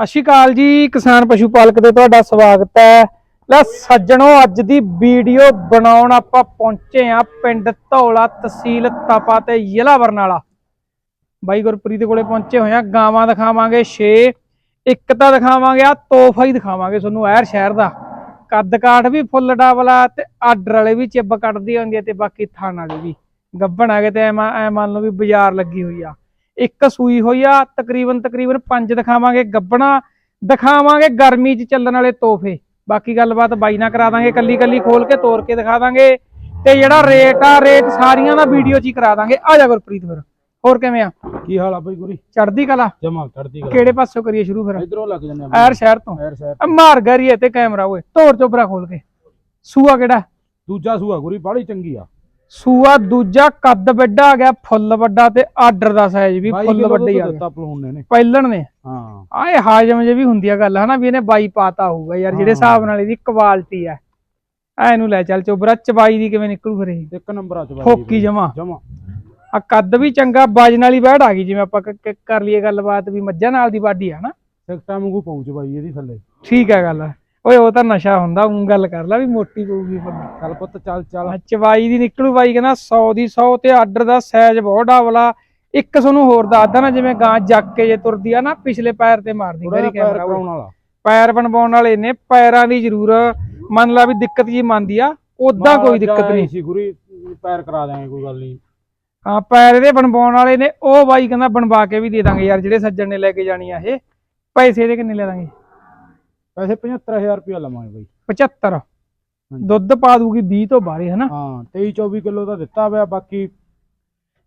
ਸਤਿ ਸ਼੍ਰੀ ਅਕਾਲ ਜੀ, ਕਿਸਾਨ ਪਸ਼ੂ ਪਾਲਕ ਤੇ ਤੁਹਾਡਾ ਸਵਾਗਤ ਹੈ। ਲੈ ਸੱਜਣੋ, ਅੱਜ ਦੀ ਵੀਡੀਓ ਬਣਾਉਣ ਆਪਾਂ ਪਹੁੰਚੇ ਆ ਪਿੰਡ ਧੌਲਾ ਤਹਿਸੀਲ ਤਪਾ ਤੇ ਜ਼ਿਲ੍ਹਾ ਬਰਨਾਲਾ ਬਾਈ ਗੁਰਪ੍ਰੀਤ ਕੋਲੇ ਪਹੁੰਚੇ ਹੋਏ ਆ ਗਾਵਾਂ ਦਿਖਾਵਾਂਗੇ 6 ਇੱਕ ਤਾਂ ਦਿਖਾਵਾਂਗੇ ਆ ਤੋਹਫਾ ਹੀ ਦਿਖਾਵਾਂਗੇ ਤੁਹਾਨੂੰ ਐਰ ਸ਼ਹਿਰ ਦਾ। ਕੱਦ ਕਾਠ ਵੀ ਫੁੱਲ ਡਾਵਲਾ ਤੇ ਆਰਡਰ ਵਾਲੇ ਵੀ ਚਿੱਬ ਕੱਢਦੀ ਹੁੰਦੀ ਹੈ ਤੇ ਬਾਕੀ ਥਾਣ ਵਾਲੇ ਵੀ। ਗੱਭਣ ਆ ਗਏ ਤੇ ਐ ਐ ਮੰਨ ਲਓ ਵੀ ਬਾਜ਼ਾਰ ਲੱਗੀ ਹੋਈ ਆ। ਇੱਕ ਸੂਈ ਹੋਈ ਆ ਤਕਰੀਬਨ ਤਕਰੀਬਨ ਪੰਜ ਦਿਖਾਵਾਂਗੇ ਗੱਬਣਾ ਦਿਖਾਵਾਂਗੇ ਗਰਮੀ 'ਚ ਚੱਲਣ ਵਾਲੇ ਤੋਹਫੇ। ਬਾਕੀ ਗੱਲਬਾਤ ਬਾਈ ਨਾਲ ਕਰਾ ਦਾਂਗੇ ਕੱਲੀ ਕੱਲੀ ਖੋਲ ਕੇ ਤੋੜ ਕੇ ਦਿਖਾ ਦਾਂਗੇ। ਤੇ ਜਿਹੜਾ ਰੇਟ ਆ ਰੇਟ ਸਾਰੀਆਂ ਦਾ ਵੀਡੀਓ 'ਚ ਹੀ ਕਰਾ ਦਾਂਗੇ। ਆ ਜਾ ਗੁਰਪ੍ਰੀਤ ਫਿਰ ਹੋਰ ਕਿਵੇਂ ਆ? ਕੀ ਹਾਲ ਆ ਬਈ ਗੁਰੀ? ਚੜਦੀ ਕਲਾ? ਜਮਾ ਚੜਦੀ ਗੱਲ ਕਿਹੜੇ ਪਾਸੋਂ ਕਰੀਏ ਸ਼ੁਰੂ ਫਿਰ? ਇਧਰੋਂ ਲੱਗ ਜੰਨੇ ਐਰ ਸ਼ਹਿਰ ਤੋਂ। ਐਰ ਸਾਹਿਬ ਆ ਮਾਰ ਗਰੀਏ ਤੇ ਕੈਮਰਾ ਓਏ ਤੋੜ ਚੋਬਰਾ ਖੋਲ ਕੇ। ਸੂਆ ਕਿਹੜਾ? ਦੂਜਾ ਸੂਆ ਗੁਰੀ ਬਾਹਲੀ ਚੰਗੀ ਆ। ਸੂਆ ਦੂਜਾ ਕੱਦ ਵੱਡਾ ਆ ਗਿਆ ਫੁੱਲ ਵੱਡਾ ਤੇ ਆਰਡਰ ਦਾ ਸਾਈਜ਼ ਵੀ ਫੁੱਲ ਵੱਡਾ ਹੀ ਆ ਗਿਆ। ਪਹਿਲਣ ਨੇ। ਹਾਂ। ਆਏ ਹਾਜਮ ਜੇ ਵੀ ਹੁੰਦੀ ਆ ਗੱਲ ਹਨਾ ਵੀ ਇਹਨੇ ਬਾਈ ਪਾਤਾ ਹੋਊਗਾ ਯਾਰ ਜਿਹੜੇ ਹਾਂ। ਹਿਸਾਬ ਨਾਲ ਇਹਦੀ ਕੁਆਲਿਟੀ ਆ। ਐ ਨੂੰ ਲੈ ਚੱਲ ਚੋਬਰਾ ਚਬਾਈ ਦੀ ਕਿਵੇਂ ਨਿਕਲੂ ਫਿਰ ਇਹ? ਇੱਕ ਨੰਬਰ ਆ ਚ ਬਾਈ ਫੋਕੀ ਜਮਾ। ਜਮਾ। ਆ ਕੱਦ ਵੀ ਚੰਗਾ ਵਜਨ ਵਾਲੀ ਬੈੜ ਆ ਗਈ ਜਿਵੇਂ ਆਪਾਂ ਕਰ ਲਈਏ ਗੱਲਬਾਤ ਵੀ ਮੱਝਾਂ ਨਾਲ ਦੀ ਬਾਡੀ ਆ ਨਾ ਸਿਕਟਾ ਵਾਂਗੂ ਪਹੁੰਚ ਬਾਈ ਇਹਦੀ ਥੱਲੇ। ਠੀਕ ਹੈ ਗੱਲ। ਓਏ ਉਹ ਤਾਂ ਨਸ਼ਾ ਹੁੰਦਾ ਉਂ ਗੱਲ ਕਰ ਲੈ ਵੀ ਮੋਟੀ ਪਊਗੀ ਬੰਦਾ ਚੱਲ ਪੁੱਤ ਚੱਲ ਚੱਲ। ਚਵਾਈ ਦੀ ਨਿਕਲੂ ਬਾਈ ਕਹਿੰਦਾ 100 ਦੀ 100 ਤੇ ਆਰਡਰ ਦਾ ਸਾਈਜ਼ ਬਹੁਤ ਡਾਵਲਾ ਇੱਕ ਤੁਹਾਨੂੰ ਹੋਰ ਦੱਸਦਾ ਨਾ ਜਿਵੇਂ ਗਾਂ ਜੱਕ ਕੇ ਜੇ ਤੁਰਦੀ ਆ ਨਾ ਪਿਛਲੇ ਪੈਰ ਤੇ ਮਾਰਦੀ ਮੇਰੀ ਕੈਮਰਾ ਵਾਲਾ। ਪੈਰ ਬਣਵਾਉਣ ਵਾਲੇ ਨੇ ਪੈਰਾਂ ਦੀ ਜ਼ਰੂਰ। ਮੰਨ ਲਾ ਵੀ ਦਿੱਕਤ ਜੀ ਮੰਨਦੀ ਆ ਉਦਾਂ ਕੋਈ ਦਿੱਕਤ ਨਹੀਂ। ਸੀ ਗੁਰੀ ਪੈਰ ਕਰਾ ਦਾਂਗੇ ਕੋਈ ਗੱਲ ਨਹੀਂ। ਹਾਂ ਪੈਰ ਇਹਦੇ ਬਣਵਾਉਣ ਵਾਲੇ ਨੇ ਉਹ ਬਾਈ ਕਹਿੰਦਾ ਬਣਵਾ ਕੇ ਵੀ ਦੇ ਦਾਂਗੇ ਯਾਰ ਜਿਹੜੇ ਸੱਜਣ ਨੇ ਲੈ ਕੇ ਜਾਣੀ ਆ ਇਹ। ਪੈਸੇ ਇਹਦੇ ਕਿੰਨੇ ਲੈ ਦਾਂਗੇ? ਪੈਸੇ 75000 ਰੁਪਇਆ ਲਵਾਂਗੇ ਬਾਈ। 75 ਦੁੱਧ ਪਾ ਦੂਗੀ 20 ਤੋਂ ਬਾਹਰੇ ਹਨਾ ਹਾਂ 23 24 ਕਿਲੋ ਦਾ ਦਿੱਤਾ ਹੋਇਆ ਬਾਕੀ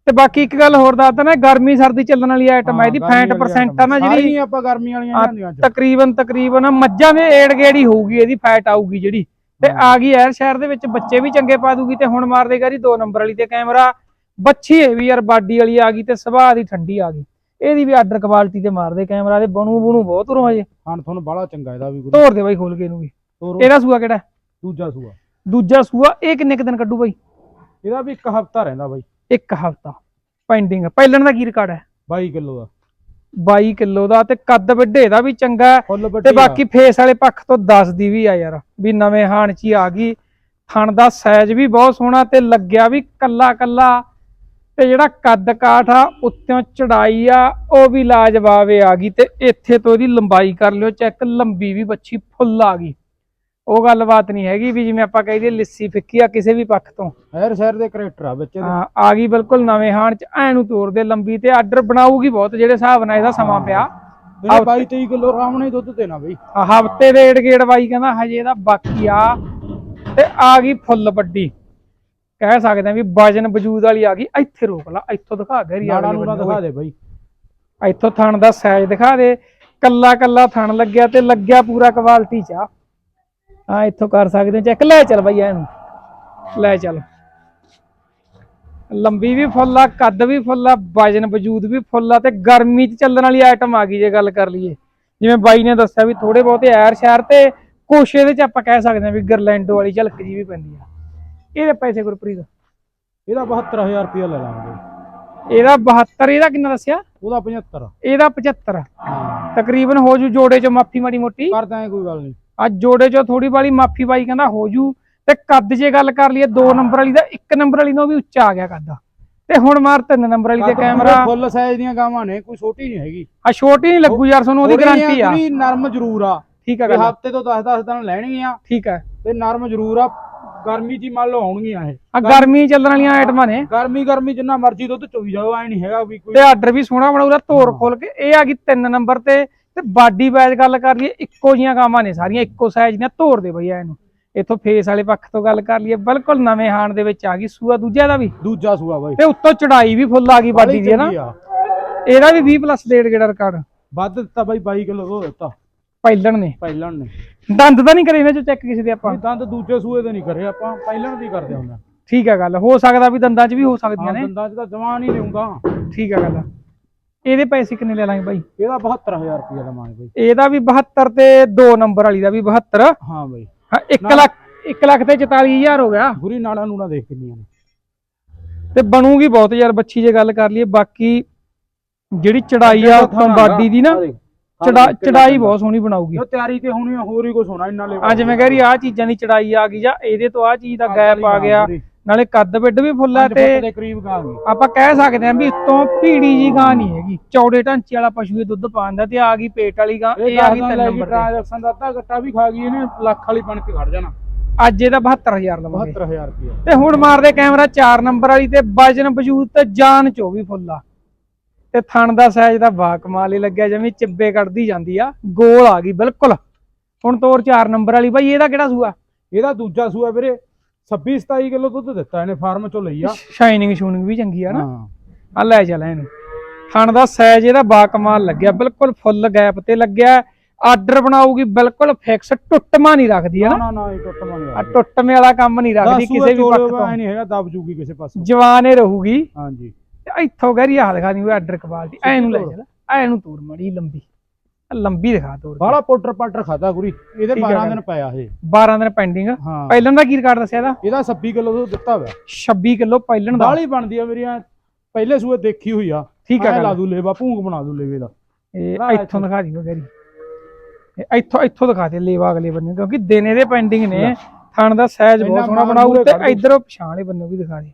ਤੇ ਬਾਕੀ ਇੱਕ ਗੱਲ ਹੋਰ ਦੱਸਦਾ ਨਾ ਗਰਮੀ ਸਰਦੀ ਚੱਲਣ ਵਾਲੀ ਆਈਟਮ ਹੈ ਇਹਦੀ ਹਾਂ, ਗਰਮੀ 65% ਆ ਨਾ ਵਾਲੀ ਜਿਹੜੀ। ਸਾਰੀਆਂ ਆਪਾਂ ਗਰਮੀ ਵਾਲੀਆਂ ਹਾਂ, ਚ ਤਕਰੀਬਨ ਤਕਰੀਬਨ ਮੱਝਾਂ ਦੇ ਏੜ ਗੇੜੀ ਹੋਊਗੀ ਇਹਦੀ ਫੈਟ ਆਊਗੀ ਜਿਹੜੀ। ਤੇ ਹਾਂ। ਆ ਗਈ ਐਰ ਸ਼ਹਿਰ ਦੇ ਵਿੱਚ ਬੱਚੇ ਵੀ ਚੰਗੇ ਪਾ ਦੂਗੀ ਤੇ ਹੁਣ ਮਾਰ ਦੇਗਾ ਜੀ ਦੋ ਨੰਬਰ ਵਾਲੀ ਤੇ ਕੈਮਰਾ। ਬੱਚੀ ਇਹ ਵੀ ਯਾਰ ਬਾਡੀ ਵਾਲੀ ਆ ਗਈ ਤੇ ਸੁਭਾਅ ਦੀ ਠੰਡੀ ਆ ਗਈ। ਇਹਦੀ ਵੀ ਆਰਡਰ ਕੁਆਲਿਟੀ ਤੇ ਮਾਰਦੇ ਕੈਮਰਾ ਦੇ ਬਣੂ ਬਣੂ ਬਹੁਤ ਰੋ ਹਜੇ। ਹਾਂ ਤੁਹਾਨੂੰ ਬਾਹਲਾ ਚੰਗਾ ਇਹਦਾ ਵੀ ਗੁਰੀ ਤੋੜ ਦੇ ਬਾਈ ਖੋਲ ਕੇ ਇਹਨੂੰ ਵੀ। ਇਹਦਾ ਸੂਆ ਕਿਹੜਾ? ਦੂਜਾ ਸੂਆ। ਦੂਜਾ ਸੂਆ ਇਹ ਕਿੰਨੇ ਕੁ ਦਿਨ ਕੱਢੂ ਬਾਈ? ਇਹਦਾ ਵੀ ਇੱਕ ਹਫਤਾ ਰਹਿੰਦਾ ਬਾਈ। ਇੱਕ ਹਫਤਾ। ਪੈਂਡਿੰਗ ਪਹਿਲਣ ਦਾ ਕੀ ਰਿਕਾਰਡ ਹੈ? 22 ਕਿਲੋ ਦਾ। 22 ਕਿਲੋ ਦਾ ਤੇ ਕੱਦ ਵੱਡੇ ਦਾ ਵੀ ਚੰਗਾ ਤੇ। ਬਾਕੀ ਫੇਸ ਵਾਲੇ ਪੱਖ ਤੋਂ 10 ਦੀ ਵੀ ਆ ਯਾਰ ਵੀ ਨਵੇਂ ਹਾਣ ਚ ਆ ਗਈ। ਥਣ ਦਾ ਸਾਈਜ਼ ਵੀ ਬਹੁਤ ਸੋਹਣਾ ਤੇ ਲੱਗਿਆ ਵੀ ਕੱਲਾ ਕੱਲਾ ਤੇ ਜਿਹੜਾ ਕੱਦ ਕਾਠ ਆ ਉੱਤੋਂ ਚੜਾਈ ਆ ਉਹ ਵੀ ਲਾਜਵਾਬ ਆ ਗਈ ਤੇ ਇੱਥੇ ਤੋਂ ਇਹਦੀ ਲੰਬਾਈ ਕਰ ਲਿਓ ਚੈੱਕ ਲੰਬੀ ਵੀ ਬੱਚੀ ਫੁੱਲ ਆ ਗਈ। ਉਹ ਗੱਲਬਾਤ ਨਹੀਂ ਹੈਗੀ ਵੀ ਜਿਵੇਂ ਆਪਾਂ ਕਹੀ ਦੀ ਲਿੱਸੀ ਫਿੱਕੀ ਆ ਕਿਸੇ ਵੀ ਪੱਖ ਤੋਂ। ਹੈਰ ਸ਼ਹਿਰ ਦੇ ਕਰੈਕਟਰ ਆ ਬੱਚੇ ਦੇ। ਹਾਂ, ਆ ਗਈ ਬਿਲਕੁਲ ਨਵੇਂ ਹਾਣ ਚ ਐ ਨੂੰ ਤੋਰਦੇ ਲੰਬੀ ਤੇ ਆਰਡਰ ਬਣਾਊਗੀ ਬਹੁਤ ਜਿਹੜੇ ਹਿਸਾਬ ਨਾਲ ਇਹਦਾ ਸਮਾਂ ਪਿਆ। ਇਹਨੇ 22 23 ਕਿਲੋ ਹੀ ਦੁੱਧ ਦੇਣਾ ਬਈ। ਹਫ਼ਤੇ ਦੇ ਏੜ ਗੇੜ ਬਾਈ ਕਹਿੰਦਾ ਹਜੇ ਇਹਦਾ ਬਾਕੀ ਆ। ਤੇ ਆ ਗਈ ਫੁੱਲ ਵੱਡੀ। ਕਹਿ ਸਕਦੇ ਆ ਵੀ ਵਜਨ ਵਜੂਦ ਵਾਲੀ ਆ ਗਈ ਇੱਥੇ ਰੋਕ ਲਾ ਇੱਥੋਂ ਦਿਖਾ ਗਰੀ ਨਾੜਾ ਨੂੰ ਨਾ ਦਿਖਾ ਦੇ ਬਈ। ਇੱਥੋਂ ਥਣ ਦਾ ਸਾਈਜ਼ ਦਿਖਾ ਦੇ ਕੱਲਾ ਕੱਲਾ ਥਣ ਲੱਗਿਆ ਤੇ ਲੱਗਿਆ ਪੂਰਾ ਕੁਆਲਿਟੀ ਚ ਆ। ਆ ਇੱਥੋਂ ਕਰ ਸਕਦੇ ਚੈੱਕ ਲੈ ਚੱਲ ਬਈ ਇਹਨੂੰ ਲੈ ਚੱਲ। ਲੰਬੀ ਵੀ ਫੁੱਲ ਆ ਕੱਦ ਵੀ ਫੁੱਲ ਆ ਵਜਨ ਵਜੂਦ ਵੀ ਫੁੱਲ ਆ ਤੇ ਗਰਮੀ ਚ ਚੱਲਣ ਵਾਲੀ ਆਈਟਮ ਆ ਗਈ ਜੇ ਗੱਲ ਕਰ ਲਈਏ। ਜਿਵੇਂ ਬਾਈ ਨੇ ਦੱਸਿਆ ਵੀ ਥੋੜੇ ਬਹੁਤੇ ਐਰ ਸ਼ਹਿਰ ਤੇ ਕੁਛ ਇਹਦੇ ਚ ਆਪਾਂ ਕਹਿ ਸਕਦੇ ਆ ਵੀ ਗਰਲੈਂਡੋ ਵਾਲੀ ਝਲਕ ਜੀ ਵੀ ਪੈਂਦੀ ਆ। ਇਹਦੇ ਪੈਸੇ ਗੁਰਪ੍ਰੀਤ। ਇਹਦਾ 72000 ਰੁਪਇਆ ਲੈ ਲਾਂਗੇ। ਇਹਦਾ 72 ਇਹਦਾ ਕਿੰਨਾ ਦੱਸਿਆ? ਉਹਦਾ 75 ਇਹਦਾ 75 ਹਾਂ। ਤਕਰੀਬਨ ਹੋ ਜੂ ਜੋੜੇ ਚ ਮਾਫੀ ਮਾੜੀ ਮੋਟੀ। ਕਰ ਦਾਂਗੇ ਕੋਈ ਗੱਲ ਨਹੀਂ ਅੱਜ ਜੋੜੇ ਚ ਥੋੜੀ ਬਾਲੀ ਮਾਫੀ ਬਾਈ ਕਹਿੰਦਾ ਹੋ ਜੂ। ਤੇ ਕੱਦ ਜੇ ਗੱਲ ਕਰ ਲਈਏ 2 ਨੰਬਰ ਵਾਲੀ ਦਾ 1 ਨੰਬਰ ਵਾਲੀ ਨਾਲੋਂ ਵੀ ਉੱਚਾ ਆ ਗਿਆ ਕੱਦ। ਤੇ ਹੁਣ ਮਾਰ 3 ਨੰਬਰ ਵਾਲੀ ਤੇ ਕੈਮਰਾ ਫੁੱਲ ਸਾਈਜ਼ ਦੀਆਂ ਗਾਵਾਂ ਨੇ ਕੋਈ ਛੋਟੀ ਨਹੀਂ ਹੈਗੀ। ਆ ਛੋਟੀ ਨਹੀਂ ਲੱਗੂ ਯਾਰ ਤੁਹਾਨੂੰ ਉਹਦੀ ਗਾਰੰਟੀ ਆ। ਨਰਮ ਜ਼ਰੂਰ ਆ। ਠੀਕ ਆ ਗੱਲ। ਹਫ਼ਤੇ ਤੋਂ 10-10 ਦਿਨ ਲੈਣਗੀਆਂ ਠੀਕ ਆ। ਤੇ ਨਰਮ ਜ਼ਰੂਰ ਆ। ਗਰਮੀ ਹੀ ਮੰਨ ਲਓ ਆਉਣਗੀਆਂ ਇਹ। ਆ ਗਰਮੀ ਚੱਲਣ ਵਾਲੀਆਂ ਆਈਟਮਾਂ ਨੇ। ਗਰਮੀ ਗਰਮੀ ਜਿੰਨਾ ਮਰਜ਼ੀ ਦੁੱਧ ਚੋਈ ਜਾਓ ਐ ਨਹੀਂ ਹੈਗਾ ਵੀ ਕੋਈ। ਤੇ ਆਰਡਰ ਵੀ ਸੋਹਣਾ ਬਣਾਉਦਾ ਤੋਰ ਖੋਲ ਕੇ। ਇਹ ਆ ਗਈ 3 ਨੰਬਰ ਤੇ। ਤੇ ਬਾਡੀ ਵਾਈਜ਼ ਗੱਲ ਕਰ ਲਈਏ ਇੱਕੋ ਜੀਆਂ ਗਾਵਾਂ ਨੇ ਸਾਰੀਆਂ ਇੱਕੋ ਸਾਈਜ਼ ਦੀਆਂ। ਤੋਰ ਦੇ ਬਈ ਇਹਨੂੰ। ਇਥੋਂ ਫੇਸ ਵਾਲੇ ਪੱਖ ਤੋਂ ਗੱਲ ਕਰ ਲਈਏ। ਬਿਲਕੁਲ ਨਵੇਂ ਹਾਣ ਦੇ ਵਿੱਚ ਆ ਗਈ। ਸੂਆ ਦੂਜਾ ਦਾ ਵੀ। ਦੂਜਾ ਸੂਆ ਬਾਈ। ਤੇ ਉੱਤੋਂ ਚੜਾਈ ਵੀ ਫੁੱਲ ਆ ਗਈ ਬਾਡੀ ਦੀ ਹੈ ਨਾ। ਇਹਦਾ ਵੀ 20 ਪਲੱਸ ਡੇਢ ਗੇੜਾ ਰਿਕਾਰਡ। ਵੱਧ ਦਿੱਤਾ ਬਾਈ 22 ਕਿਲੋ ਉਹ ਦਿੱਤਾ। ਪਹਿਲਣ ਨੇ। ਪਹਿਲਣ ਨੇ। ਦੰਦ ਤਾਂ ਨਹੀਂ ਕਰੇ ਇਹਨਾਂ ਚੋਂ ਚੈੱਕ ਕਿਸੇ ਦੇ ਆਪਾਂ? ਇਹ ਦੰਦ ਦੂਜੇ ਸੂਏ ਦੇ ਨਹੀਂ ਕਰੇ ਆਪਾਂ ਪਹਿਲਣ ਦੀ ਕਰਦੇ ਹੁੰਦੇ ਠੀਕ ਹੈ ਗੱਲ ਹੋ ਸਕਦਾ ਵੀ ਦੰਦਾਂ 'ਚ ਵੀ ਹੋ ਸਕਦੀਆਂ ਨੇ। ਦੰਦਾਂ 'ਚ ਤਾਂ ਜਵਾਨ ਹੀ ਦੇਊਂਗਾ ਠੀਕ ਹੈ ਗੱਲ ਇਹਦੇ ਪੈਸੇ ਕਿੰਨੇ ਲੈ ਲਾਂਗੇ ਬਾਈ? ਇਹਦਾ 72000 ਰੁਪਇਆ ਲਵਾਂਗੇ ਬਾਈ। ਇਹਦਾ ਵੀ 72 ਤੇ 2 ਨੰਬਰ ਵਾਲੀ ਦਾ ਵੀ 72 ਹਾਂ ਬਾਈ। ਹਾਂ 1 ਲੱਖ 1 ਲੱਖ ਤੇ 44000 ਹੋ ਗਿਆ। ਗੁਰੀ ਨਾਲਾਂ ਨੂਣਾ ਦੇਖ ਕਿੰਨੀਆਂ ਨੇ। ਤੇ ਬਣੂਗੀ ਬਹੁਤ ਯਾਰ ਬੱਚੀ ਜੇ ਗੱਲ ਕਰ ਲਈਏ ਬਾਕੀ ਜਿਹੜੀ ਚੜਾਈ ਆ ਉੱਤੋਂ ਬਾਡੀ ਦੀ ਨਾ ਚੜਾ ਚੜਾਈ ਬਹੁਤ ਸੋਹਣੀ ਬਣਾਊਗੀ। ਜੋ ਤਿਆਰੀ ਤੇ ਹੋਣੀ ਆ, ਹੋਰ ਹੀ ਕੁਝ ਹੋਣਾ ਇੰਨਾ ਲੈ ਅੱਜ ਮੈਂ ਕਹਿ ਰਹੀ ਆ ਚੀਜ਼ਾਂ ਦੀ ਚੜਾਈ ਆ ਗਈ ਜਾਂ ਇਹਦੇ ਤੋਂ ਆ ਚੀਜ਼ ਦਾ ਗੈਪ ਆ ਗਿਆ। ਨਾਲੇ ਕੱਦ ਬਿੱਡ ਵੀ ਫੁੱਲ ਤੇ ਆਪਾਂ ਕਹਿ ਸਕਦੇ ਹਾਂ ਵੀ ਉੱਤੋਂ ਭੀੜੀ ਜੀ ਗਾਂ ਨਹੀਂ ਹੈਗੀ। ਚੌੜੇ ਢਾਂਚੇ ਵਾਲਾ ਪਸ਼ੂ ਇਹ ਦੁੱਧ ਪਾਉਂਦਾ ਤੇ ਆ ਗਈ ਪੇਟ ਵਾਲੀ ਗਾਂ ਇਹ ਆ ਗਈ ਗਾਂ ਤਿੰਨ ਲੈ ਗਈ ਨੰਬਰ ਤੇ ਟ੍ਰਾਂਜੈਕਸ਼ਨ ਦਾ ਅੱਧਾ ਗੱਟਾ ਵੀ ਖਾ ਗਈ ਇਹਨੇ ਲੱਖ ਵਾਲੀ ਬਣ ਕੇ ਖੜ ਜਾਣਾ। ਅੱਜ ਇਹਦਾ 72000 ਲਵਾਂਗੇ। 72000 ਰੁਪਏ ਤੇ ਹੁਣ ਮਾਰਦੇ ਕੈਮਰਾ 4 ਨੰਬਰ ਵਾਲੀ ਤੇ ਵਜਨ ਵਜੂਦ ਤੇ ਜਾਨ ਚੋ ਵੀ ਫੁੱਲ ਆ। ਤੇ ਥਣ ਦਾ ਸਾਈਜ਼ ਦਾ ਬਾ ਕਮਾਲ ਹੀ ਲੱਗਿਆ ਜਿਵੇਂ ਚਿੱਬੇ ਕੱਢਦੀ ਜਾਂਦੀ ਆ ਗੋਲ ਆ ਗਈ ਬਿਲਕੁਲ। ਹੁਣ ਤੋਰ 4 ਨੰਬਰ ਵਾਲੀ ਬਾਈ ਇਹਦਾ ਕਿਹੜਾ ਸੂਆ? ਇਹਦਾ ਦੂਜਾ ਸੂਆ ਵੀਰੇ 26 27 ਕਿਲੋ ਦੁੱਧ ਦਿੱਤਾ ਇਹਨੇ ਫਾਰਮ ਚੋਂ ਲਈ ਆ। ਸ਼ਾਈਨਿੰਗ ਸ਼ੂਨਿੰਗ ਵੀ ਚੰਗੀ ਆ ਨਾ। ਹਾਂ। ਆ ਲੈ ਚੱਲ ਇਹਨੂੰ। ਥਣ ਦਾ ਸਾਈਜ਼ ਇਹਦਾ ਬਾ ਕਮਾਲ ਲੱਗਿਆ ਬਿਲਕੁਲ ਫੁੱਲ ਗੈਪ ਤੇ ਲੱਗਿਆ। ਆਰਡਰ ਬਣਾਉਗੀ ਬਿਲਕੁਲ ਫਿਕਸ ਟੁੱਟਮਾ ਨਹੀਂ ਰੱਖਦੀ ਨਾ। ਆ ਨਾ ਨਾ ਇਹ ਟੁੱਟ ਆ ਟੁੱਟਮੇ ਵਾਲਾ ਕੰਮ ਨਹੀਂ ਰੱਖਦੀ ਕਿਸੇ ਵੀ ਪੱਖ ਤੋਂ। ਨਹੀਂ ਹੈਗਾ ਦਬ ਜੂਗੀ ਕਿਸੇ ਪਾਸੋਂ। ਜਵਾਨ ਇਹ ਰਹੂਗੀ। ਹਾਂਜੀ। ਇੱਥੋਂ ਆ ਦਿਖਾ ਦੀ ਉਹ ਆਰਡਰ ਕੁਆਲਿਟੀ ਐ ਨੂੰ ਲੈ ਚੱਲ ਐ ਨੂੰ ਤੂਰ ਮੜੀ ਲੰਬੀ। ਲੰਬੀ ਦਿਖਾ ਤੋਰ ਬਾਹਲਾ ਪਾਊਡਰ ਪਾਊਡਰ ਖਾਦਾ ਗੁਰੀ ਇਹਦੇ ਠੀਕ ਆ 12 ਗੱਲ। ਦਿਨ ਪਿਆ ਹਜੇ 12 ਦਿਨ ਪੈਂਡਿੰਗ। ਪਹਿਲਾਂ ਦਾ ਕੀ ਰਿਕਾਰਡ ਦੱਸਿਆ ਇਹਦਾ? ਇਹਦਾ 26 ਕਿਲੋ ਦੁੱਧ ਦਿੱਤਾ ਹੋਇਆ। 26 ਕਿਲੋ ਪਹਿਲਣ ਦਾ। ਬਾਹਲੀ ਬਣਦੀ ਆ ਮੇਰੀਆਂ ਪਹਿਲੇ ਸੂਏ ਦੇਖੀ ਹੋਈ ਆ। ਠੀਕ ਆ। ਲਾ ਦੂ ਲੇਵਾ ਭੂੰਗ ਬਣਾ ਦੂ ਲੇਵੇ ਦਾ। ਇਹ ਇੱਥੋਂ। ਦਿਖਾ ਦੀ ਉਹ ਗਰੀ ਇਹ ਇੱਥੋਂ ਇੱਥੋਂ ਦਿਖਾ ਦੇ ਲੇਵਾ ਅਗਲੇ ਬੰਨੇ ਕਿਉਂਕਿ ਦਿਨ ਇਹਦੇ ਪੈਂਡਿੰਗ ਨੇ। ਥਣ ਦਾ ਸਾਈਜ਼ ਬਹੁਤ ਸੋਹਣਾ ਮੂਹਰੇ ਤੇ ਦੂ। ਇਧਰੋਂ ਪਛਾਣ ਬੰਨੇ ਵੀ ਦਿਖਾ ਦੇ।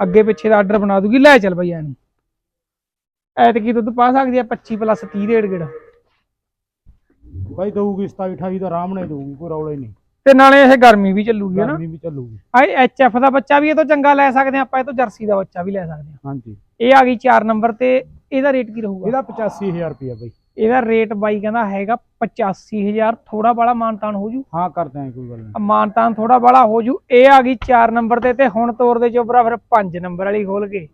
ਅੱਗੇ ਪਿੱਛੇ ਦਾ ਆਰਡਰ ਬਣਾ ਦੂਗੀ ਲੈ ਚੱਲ ਬਈ ਇਹਨੂੰ ਐਤਕੀ ਦੁੱਧ ਪਾ ਸਕਦੀ ਆ 25 ਪਲੱਸ 30 ਡੇਢ ਗੇੜਾ। ਬਾਈ ਦਊਗੀ 27 28 ਦਾ ਆਰਾਮ ਨਾਲ ਦਊਗੀ ਕੋਈ ਰੌਲਾ ਹੀ ਨਹੀਂ। ਤੇ ਨਾਲੇ ਇਹ ਗਰਮੀ ਵੀ ਚੱਲੂਗੀ ਨਾ ਗਰਮੀ ਵੀ ਚੱਲੂਗੀ। ਆਈ ਐਚਐਫ ਦਾ ਬੱਚਾ ਵੀ ਇਹ ਤੋਂ ਚੰਗਾ ਲੈ ਸਕਦੇ ਆ ਆਪਾਂ ਇਹ ਤੋਂ ਜਰਸੀ ਦਾ ਬੱਚਾ ਵੀ ਲੈ ਸਕਦੇ ਆ। ਹਾਂਜੀ। ਇਹ ਆ ਗਈ 4 ਨੰਬਰ ਤੇ ਇਹਦਾ ਰੇਟ ਕੀ ਰਹੂਗਾ? ਇਹਦਾ 85000 ਰੁਪਇਆ ਬਾਈ। ਇਹਦਾ ਰੇਟ ਬਾਈ ਕਹਿੰਦਾ ਹੈਗਾ 85000 ਥੋੜਾ ਬਾਲਾ ਮਾਨਤਾਨ ਹੋ ਜੂ। ਹਾਂ ਕਰਦੇ ਆਂ ਕੋਈ ਗੱਲ ਨਹੀਂ। ਮਾਨਤਾਨ ਥੋੜਾ ਬਾਲਾ ਹੋ ਜੂ। ਇਹ ਆ ਗਈ 4 ਨੰਬਰ ਤੇ ਤੇ ਹੁਣ ਤੋਰ ਦੇ ਚੋਬਰਾ ਫਿਰ 5 ਨੰਬਰ ਵਾਲੀ ਖੋਲ ਕੇ।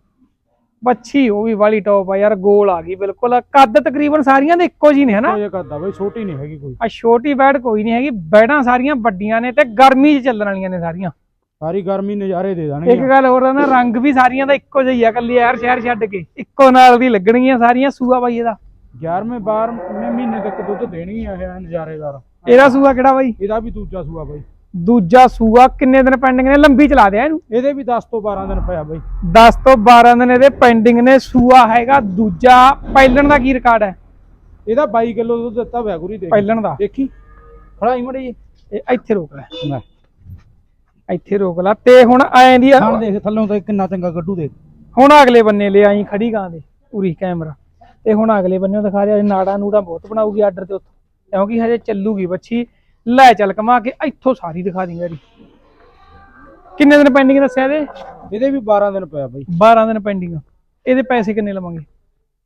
ਬੱਚੀ ਉਹ ਵੀ ਵਾਲੀ ਟੌਪ ਆ ਯਾਰ ਗੋਲ ਆ ਗਈ ਬਿਲਕੁਲ। ਕੱਦ ਤਕਰੀਬਨ ਸਾਰੀਆਂ ਦੇ ਇੱਕੋ ਜੀ ਨੇ ਹਨਾ? ਇਹ ਕਰਦਾ ਬਾਈ ਛੋਟੀ ਨਹੀਂ ਹੈਗੀ ਕੋਈ। ਆ ਛੋਟੀ ਬੈੜ ਕੋਈ ਨਹੀਂ ਹੈਗੀ ਬੈੜਾਂ ਸਾਰੀਆਂ ਵੱਡੀਆਂ ਨੇ ਤੇ ਗਰਮੀ 'ਚ ਚੱਲਣ ਵਾਲੀਆਂ ਨੇ ਸਾਰੀਆਂ। ਸਾਰੀ ਗਰਮੀ ਨਜ਼ਾਰੇ ਦੇ ਇੱਕ ਦੇਣਗੇ ਗੱਲ ਹੋਰ ਆ ਨਾ ਰੰਗ ਵੀ ਸਾਰੀਆਂ ਦਾ ਇੱਕੋ ਜਿਹਾ ਹੀ ਆ ਕੱਲੀ ਯਾਰ ਸ਼ਹਿਰ ਛੱਡ ਕੇ। ਇੱਕੋ ਨਾਲ ਦੀ ਲੱਗਣਗੀਆਂ ਸਾਰੀਆਂ ਸੂਆ ਬਾਈ ਇਹਦਾ। 11ਵੇਂ 12ਵੇਂ ਮਹੀਨੇ ਤੱਕ ਦੁੱਧ ਦੇਣਗੀਆਂ ਇਹ ਨਜ਼ਾਰੇਦਾਰ। ਇਹਦਾ ਸੂਆ ਕਿਹੜਾ ਬਾਈ? ਇਹਦਾ ਵੀ ਦੂਜਾ ਸੂਆ ਬਾਈ। ਦੂਜਾ ਸੂਆ ਕਿੰਨੇ ਦਿਨ ਪੈਂਡਿੰਗ ਨੇ? ਲੰਬੀ ਚਲਾ ਦਿਆ ਇਹਨੂੰ। ਇਹਦੇ ਵੀ 10 ਤੋਂ 12 ਦਿਨ ਪਿਆ ਬਾਈ। 10 ਤੋਂ 12 ਦਿਨ ਇਹਦੇ ਪੈਂਡਿੰਗ ਨੇ। ਸੂਆ ਹੈਗਾ ਦੂਜਾ। ਪਹਿਲਣ ਦਾ ਕੀ ਰਿਕਾਰਡ ਹੈ? ਇਹਦਾ 22 ਕਿਲੋ ਦੁੱਧ ਦਿੱਤਾ ਹੋਇਆ ਗੁਰੀ ਦੇਖ। ਪਹਿਲਣ ਦਾ। ਦੇਖੀ। ਖੜਾ ਹੀ ਮੜੀ ਇੱਥੇ ਰੋਕ ਲੈ। ਇੱਥੇ ਰੋਕ ਲੈ। ਤੇ ਹੁਣ ਐਂ ਦੀ ਥਣ ਦੇਖ ਥੱਲੋਂ ਤਾਂ ਕਿੰਨਾ ਚੰਗਾ ਗੱਡੂ ਦੇਖ। ਹੁਣ ਅਗਲੇ ਬੰਨੇ ਲੈ ਆਈ ਖੜੀ ਗਾਂ ਦੇ। ਉਰੀ ਕੈਮਰਾ। ਤੇ ਹੁਣ ਅਗਲੇ ਬੰਨੇ ਦਿਖਾ ਰਿਹਾ ਨਾੜਾ ਨੂੜਾ ਬਹੁਤ ਬਣਾਊਗੀ ਆਰਡਰ ਤੇ ਉੱਥੋਂ। ਕਿਉਂਕਿ ਹਜੇ ਚੱਲੂਗੀ ਬੱਚੀ ਲੈ ਚੱਲ ਕਮਾ ਕੇ ਇੱਥੋਂ ਸਾਰੀ ਦਿਖਾ ਦੀ ਯਾਰੀ ਕਿੰਨੇ ਦਿਨ ਪੈਂਡਿੰਗ ਦੱਸਿਆ ਇਹਦੇ? ਇਹਦੇ ਵੀ 12 ਦਿਨ ਪਿਆ ਬਾਈ। 12 ਦਿਨ ਪੈਂਡਿੰਗ ਇਹਦੇ ਪੈਸੇ ਕਿੰਨੇ ਲਵਾਂਗੇ?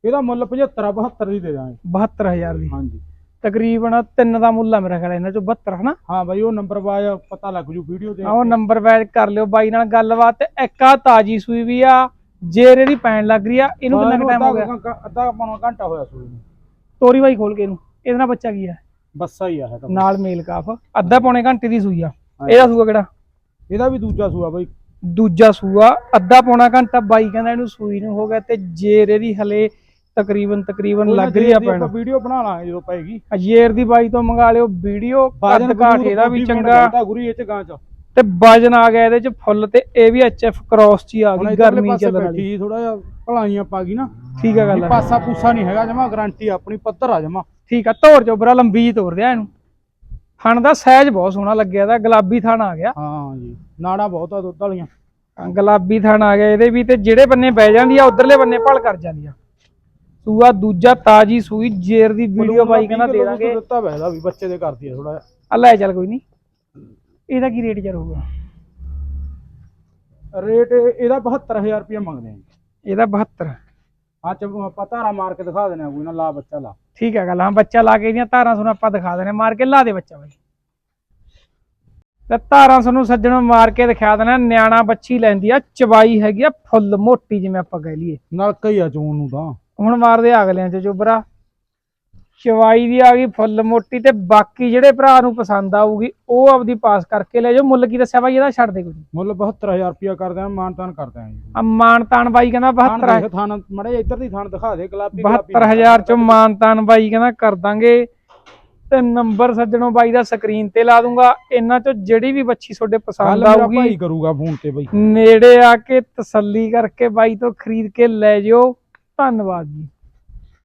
ਇਹਦਾ ਮੁੱਲ 75 72 ਦੀ ਦੇ ਦਾਂਗੇ। 72000 ਦੀ। ਹਾਂਜੀ। ਤਕਰੀਬਨ ਤਿੰਨ ਦਾ ਮੁੱਲ ਆ ਮੇਰਾ ਖਿਆਲ ਇਹਨਾਂ ਚੋਂ 72 ਹਨਾ? ਹਾਂ ਬਾਈ ਉਹ ਨੰਬਰ ਬਾਜ ਪਤਾ ਲੱਗ ਜੂ ਵੀਡੀਓ ਤੇ ਆਹ ਉਹ ਨੰਬਰ ਵੈਜ ਕਰ ਲਿਓ ਬਾਈ ਨਾਲ ਗੱਲਬਾਤ। ਤੇ ਇੱਕ ਆ ਤਾਜੀ ਸੂਈ ਵੀ ਆ। ਜੇਰ ਇਹਦੀ ਪੈਣ ਲੱਗ ਰਹੀ ਆ ਇਹਨੂੰ ਕਿੰਨਾ ਟਾਈਮ ਹੋ ਗਿਆ? ਅੱਧਾ ਪੌਣਾ ਘੰਟਾ ਹੋਇਆ ਸੂਈ ਨੂੰ। ਤੋਰੀ ਬਾਈ ਖੋਲ ਕੇ ਇਹਨੂੰ। ਇਹਦੇ ਨਾਲ ਬੱਚਾ ਕੀ ਆ? ਬੱਸਾ ਹੀ ਆ ਤਾਂ। ਨਾਲ ਮੇਲ ਕਾਫ। ਅੱਧਾ ਪੌਣੇ ਘੰਟੇ ਦੀ ਸੂਈ ਆ। ਇਹਦਾ ਸੂਆ ਕਿਹੜਾ? ਇਹਦਾ ਵੀ ਦੂਜਾ ਸੂਆ ਬਾਈ। ਦੂਜਾ ਸੂਆ ਅੱਧਾ ਪੌਣਾ ਘੰਟਾ। ਬਾਈ ਕਹਿੰਦਾ ਇਹਨੂੰ ਸੂਈ ਨੂੰ ਹੋ ਗਿਆ ਤੇ ਜੇਰ ਇਹਦੀ ਹਲੇ ਤਕਰੀਬਨ ਤਕਰੀਬਨ ਲੱਗ ਰਹੀ ਆ ਪੈਣ ਵੀਡੀਓ ਬਣਾ ਲਾਂਗੇ ਜਦੋਂ ਪਏਗੀ। ਜੇਰ ਦੀ ਬਾਈ ਤੋਂ ਮੰਗਾ ਲਿਓ ਵੀਡੀਓ। ਕੱਦ ਘਾਟ ਇਹਦਾ ਵੀ ਚੰਗਾ। ਗੁਰੀ ਇਹ ਚ ਗਾਂ ਚ। ਤੇ ਵਜਨ ਆ ਗਿਆ ਇਹਦੇ ਚ ਫੁੱਲ ਤੇ ਇਹ ਵੀ ਐਚਐਫ ਕ੍ਰਾਸ ਚ ਹੀ ਆ ਗਈ ਗਰਮੀ ਚੱਲਣ ਵਾਲੀ। ਥੋੜਾ ਜਿਹਾ ਭਲਾਈਆਂ ਪਾ ਗਈ ਨਾ। ਠੀਕ ਆ ਗੱਲ ਆ। ਪਾਸਾ ਪੂਸਾ ਨਹੀਂ ਹੈਗਾ ਜਮਾ ਗਾਰੰਟੀ ਆਪਣੀ ਪੱਧਰ ਆ ਜਮਾ। ਠੀਕ ਆ ਧੋਰ ਚੋਬਰਾ ਲੰਬੀ ਜੀ ਤੋਰ ਦਿਆ ਇਹਨੂੰ। ਥਣ ਦਾ ਸਾਈਜ਼ ਬਹੁਤ ਸੋਹਣਾ ਲੱਗਿਆ ਇਹਦਾ ਗੁਲਾਬੀ ਥਣ ਆ ਗਿਆ। ਹਾਂ ਜੀ ਨਾੜਾ ਬਹੁਤ ਆ ਦੁੱਧ ਵਾਲੀਆਂ। ਗੁਲਾਬੀ ਥਣ ਆ ਗਿਆ ਇਹਦੇ ਵੀ ਤੇ ਜਿਹੜੇ ਬੰਨੇ ਬਹਿ ਜਾਂਦੀ ਆ ਉਧਰਲੇ ਬੰਨੇ ਭਲ ਕਰ ਜਾਂਦੀ ਆ। ਸੂਆ ਦੂਜਾ ਤਾਜੀ ਸੂਈ ਜੇਰ ਦੀ ਵੀਡੀਓ ਬਾਈ ਕਹਿੰਦਾ ਦੇ ਦਾਂਗੇ। ਦਿੱਤਾ ਵੈਦਾ ਵੀ ਬੱਚੇ ਦੇ ਕਰਦੀ ਆ ਥੋੜਾ ਜਿਹਾ। ਆ ਲੈ ਚੱਲ ਕੋਈ ਨਹੀਂ ਇਹਦਾ ਕੀ ਰੇਟ ਚ ਰਹੂਗਾ ਰੇਟ ਇਹਦਾ 72000 ਰੁਪਏ ਮੰਗਦੇ ਆ। ਜੀ। ਇਹਦਾ 72 ਹਾਂ ਚ ਆਪਾਂ ਧਾਰਾ ਮਾਰ ਕੇ ਦਿਖਾ ਦੇਣਾ ਕੋਈ ਨਾ ਲਾ ਬੱਚਾ ਲਾ। ਠੀਕ ਹੈ ਗੱਲ ਹਾਂ ਬੱਚਾ ਲਾ ਕੇ ਇਹਦੀਆਂ ਧਾਰਾਂ ਤੁਹਾਨੂੰ ਆਪਾਂ ਦਿਖਾ ਦੇਣੇ ਮਾਰ ਕੇ ਲਾ ਦੇ ਬੱਚਾ ਬਾਈ। ਤੇ ਧਾਰਾਂ ਤੁਹਾਨੂੰ ਸੱਜਣੋਂ ਮਾਰ ਕੇ ਦਿਖਾ ਦੇਣਾ ਨਿਆਣਾ ਬੱਚੀ ਲੈਂਦੀ ਆ ਚਵਾਈ ਹੈਗੀ ਆ ਫੁੱਲ ਮੋਟੀ ਜਿਵੇਂ ਆਪਾਂ ਕਹਿ ਲਈਏ। ਨਲਕਾ ਹੀ ਆ ਚੂਨ ਨੂੰ ਤਾਂ। ਹੁਣ ਮਾਰਦੇ ਅਗਲਿਆਂ ਚ ਚੋਬਰਾ ਚਵਾਈ ਦੀ ਆ ਗਈ ਫੁੱਲ ਮੋਟੀ ਤੇ ਬਾਕੀ ਜਿਹੜੇ ਭਰਾ ਨੂੰ ਪਸੰਦ ਆਊਗੀ ਉਹ ਆਪਦੀ ਪਾਸ ਕਰਕੇ ਲੈ ਜਾਓ। ਮੁੱਲ ਕੀ ਦੱਸਿਆ ਬਾਈ ਇਹਦਾ? ਛੱਡ ਦੇ ਕੋਈ ਮੁੱਲ 72000 ਰੁਪਏ ਕਰਦੇ ਆ ਮਾਨਤਾਨ ਕਰਦੇ ਆ ਜੀ। ਆ ਮਾਨਤਾਨ ਬਾਈ ਕਹਿੰਦਾ ਥਾਣ 72 ਦੇਖ ਥਾਣ ਮੜੇ ਇੱਧਰ ਦੀ ਥਾਣ ਦਿਖਾ ਦੇ ਗੁਲਾਬੀ 72000 ਚੋਂ ਮਾਨਤਾਨ ਬਾਈ ਕਹਿੰਦਾ ਕਰ ਦਾਂਗੇ। ਤੇ ਨੰਬਰ ਸੱਜਣੋਂ ਬਾਈ ਦਾ ਸਕਰੀਨ ਤੇ ਲਾ ਦੂੰਗਾ। ਇਹਨਾਂ ਚੋਂ ਜਿਹੜੀ ਵੀ ਬੱਚੀ ਤੁਹਾਡੇ ਪਸੰਦ ਆਊਗੀ ਭਾਈ ਕਰੂਗਾ ਫੋਨ ਤੇ ਬਈ। ਨੇੜੇ ਆ ਕੇ ਤਸੱਲੀ ਕਰਕੇ ਬਾਈ ਤੋਂ ਖਰੀਦ ਕੇ ਲੈ ਜਿਓ। ਧੰਨਵਾਦ ਜੀ।